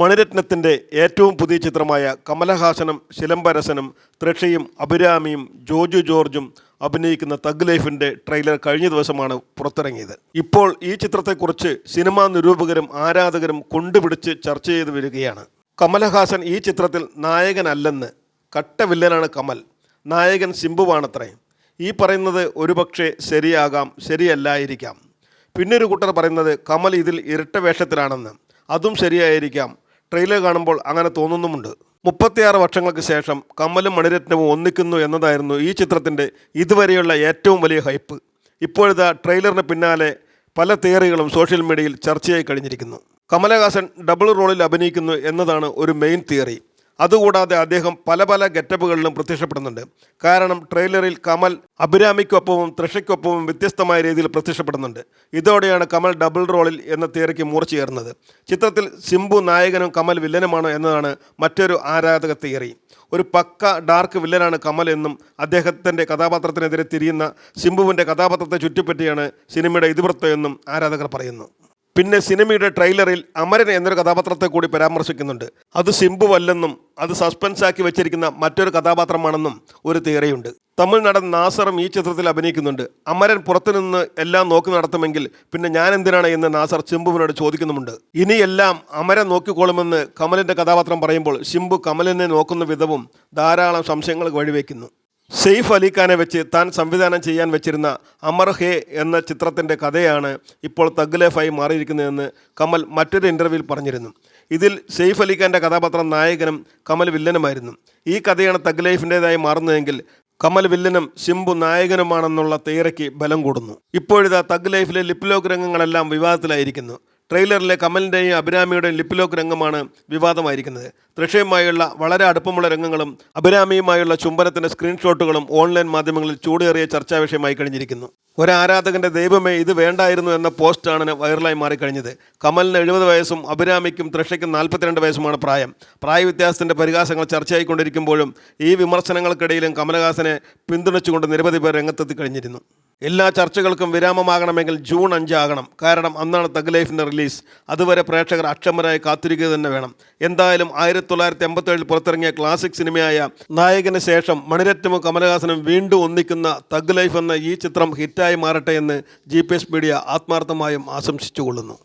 മണിരത്നത്തിന്റെ ഏറ്റവും പുതിയ ചിത്രമായ കമലഹാസനും ശിലംബരസനും തൃഷയും അഭിരാമിയും ജോജു ജോർജും അഭിനയിക്കുന്ന തഗ് ലൈഫിന്റെ ട്രെയിലർ കഴിഞ്ഞ ദിവസമാണ് പുറത്തിറങ്ങിയത്. ഇപ്പോൾ ഈ ചിത്രത്തെക്കുറിച്ച് സിനിമാ നിരൂപകരും ആരാധകരും കൊണ്ടുപിടിച്ച് ചർച്ച ചെയ്തു വരികയാണ്. കമലഹാസൻ ഈ ചിത്രത്തിൽ നായകനല്ലെന്ന് കട്ട വില്ലനാണ് കമൽ. നായകൻ സിംബുവാണത്രേ. ഈ പറയുന്നത് ഒരുപക്ഷെ ശരിയാകാം ശരിയല്ലായിരിക്കാം. പിന്നൊരു കൂട്ടർ പറയുന്നത് കമൽ ഇതിൽ ഇരട്ട വേഷത്തിലാണെന്ന് അതും ശരിയായിരിക്കാം. ട്രെയിലർ കാണുമ്പോൾ അങ്ങനെ തോന്നുന്നുമുണ്ട്. മുപ്പത്തിയാറ് വർഷങ്ങൾക്ക് ശേഷം കമ്മലും മണിരത്നവും ഒന്നിക്കുന്നു എന്നതായിരുന്നു ഈ ചിത്രത്തിന്റെ ഇതുവരെയുള്ള ഏറ്റവും വലിയ ഹൈപ്പ്. ഇപ്പോഴത്തെ ട്രെയിലറിന് പിന്നാലെ പല തിയറികളും സോഷ്യൽ മീഡിയയിൽ ചർച്ചയായി കഴിഞ്ഞിരിക്കുന്നു. കമലഹാസൻ ഡബിൾ റോളിൽ അഭിനയിക്കുന്നു എന്നതാണ് ഒരു മെയിൻ തിയറി. അതുകൂടാതെ അദ്ദേഹം പല പല ഗെറ്റപ്പുകളിലും പ്രത്യക്ഷപ്പെടുന്നുണ്ട്. കാരണം ട്രെയിലറിൽ കമൽ അഭിരാമിക്കൊപ്പവും തൃഷയ്ക്കൊപ്പവും വ്യത്യസ്തമായ രീതിയിൽ പ്രത്യക്ഷപ്പെടുന്നുണ്ട്. ഇതോടെയാണ് കമൽ ഡബിൾ റോളിൽ എന്ന തിയറിക്ക് മൂർച്ചയേറുന്നത് ചിത്രത്തിൽ സിംബു നായകനും കമൽ വില്ലനുമാണ് എന്നതാണ് മറ്റൊരു ആരാധക തിയറി. ഒരു പക്ക ഡാർക്ക് വില്ലനാണ് കമൽ എന്നും അദ്ദേഹത്തിന്റെ കഥാപാത്രത്തിനെതിരെ തിരിയുന്ന സിംബുവിന്റെ കഥാപാത്രത്തെ ചുറ്റിപ്പറ്റിയാണ് സിനിമയുടെ ഇതിവൃത്തം എന്നും ആരാധകർ പറയുന്നു. പിന്നെ സിനിമയുടെ ട്രെയിലറിൽ അമരൻ എന്നൊരു കഥാപാത്രത്തെ കൂടി പരാമർശിക്കുന്നുണ്ട്. അത് സിംബുവല്ലെന്നും അത് സസ്പെൻസ് ആക്കി വെച്ചിരിക്കുന്ന മറ്റൊരു കഥാപാത്രമാണെന്നും ഒരു തിയറിയുണ്ട്. തമിഴ് നടൻ നാസറും ഈ ചിത്രത്തിൽ അഭിനയിക്കുന്നുണ്ട്. അമരൻ പുറത്തുനിന്ന് എല്ലാം നോക്കി നടത്തുമെങ്കിൽ പിന്നെ ഞാൻ എന്തിനാണ് എന്ന് നാസർ സിംബുവിനോട് ചോദിക്കുന്നുമുണ്ട്. ഇനിയെല്ലാം അമരൻ നോക്കിക്കോളുമെന്ന് കമലിന്റെ കഥാപാത്രം പറയുമ്പോൾ ശിംബു കമലിനെ നോക്കുന്ന വിധവും ധാരാളം സംശയങ്ങൾ വഴിവെക്കുന്നു. സെയ്ഫ് അലിഖാനെ വെച്ച് താൻ സംവിധാനം ചെയ്യാൻ വെച്ചിരുന്ന അമർ ഹേ എന്ന ചിത്രത്തിന്റെ കഥയാണ് ഇപ്പോൾ തഗ് ലൈഫായി മാറിയിരിക്കുന്നതെന്ന് കമൽ മറ്റൊരു ഇന്റർവ്യൂവിൽ പറഞ്ഞിരുന്നു. ഇതിൽ സെയ്ഫ് അലിഖാന്റെ കഥാപാത്രം നായകനും കമൽ വില്ലനുമായിരുന്നു. ഈ കഥയാണ് തഗ് ലൈഫിന്റേതായി മാറുന്നതെങ്കിൽ കമൽ വില്ലനും ശിംബു നായകനുമാണെന്നുള്ള തിയറിക്ക് ബലം കൂടുന്നു. ഇപ്പോഴിതാ തഗ് ലൈഫിലെ ലിപ്ലോക്ക് രംഗങ്ങളെല്ലാം വിവാദത്തിലായിരിക്കുന്നു. ട്രെയിലറിലെ കമലിന്റെയും അഭിരാമിയുടെയും ലിപ്ലോക്ക് രംഗമാണ് വിവാദമായിരിക്കുന്നത്. തൃഷയുമായുള്ള വളരെ അടുപ്പമുള്ള രംഗങ്ങളും അഭിരാമിയുമായുള്ള ചുംബനത്തിന്റെ സ്ക്രീൻഷോട്ടുകളും ഓൺലൈൻ മാധ്യമങ്ങളിൽ ചൂടേറിയ ചർച്ചാ വിഷയമായി കഴിഞ്ഞിരിക്കുന്നു. ഒരു ആരാധകന്റെ ദൈവമേ ഇത് വേണ്ടായിരുന്നു എന്ന പോസ്റ്റാണ് വൈറലായി മാറിക്കഴിഞ്ഞത്. കമലിന് എഴുപത് വയസ്സും അഭിരാമിക്കും തൃഷയ്ക്കും നാൽപ്പത്തിരണ്ട് വയസ്സുമാണ് പ്രായം. പ്രായവ്യത്യാസത്തിന്റെ പരിഹാസങ്ങൾ ചർച്ചയായിക്കൊണ്ടിരിക്കുമ്പോഴും ഈ വിമർശനങ്ങൾക്കിടയിലും കമലഹാസനെ പിന്തുണച്ചുകൊണ്ട് നിരവധി പേർ രംഗത്തെത്തി കഴിഞ്ഞിരുന്നു. എല്ലാ ചർച്ചകൾക്കും വിരാമമാകണമെങ്കിൽ ജൂൺ അഞ്ചാകണം കാരണം അന്നാണ് തഗ് ലൈഫിന്റെ റിലീസ്. അതുവരെ പ്രേക്ഷകർ അക്ഷമരായി കാത്തിരിക്കുക തന്നെ വേണം. എന്തായാലും ആയിരത്തി തൊള്ളായിരത്തി എൺപത്തേഴിൽ പുറത്തിറങ്ങിയ ക്ലാസിക് സിനിമയായ നായകന് ശേഷം മണിരത്നവും കമലഹാസനും വീണ്ടും ഒന്നിക്കുന്ന തഗ് ലൈഫ് എന്ന ഈ ചിത്രം ഹിറ്റായി മാറട്ടെ എന്ന് ജി മീഡിയ ആത്മാർത്ഥമായും ആശംസിച്ചുകൊള്ളുന്നു.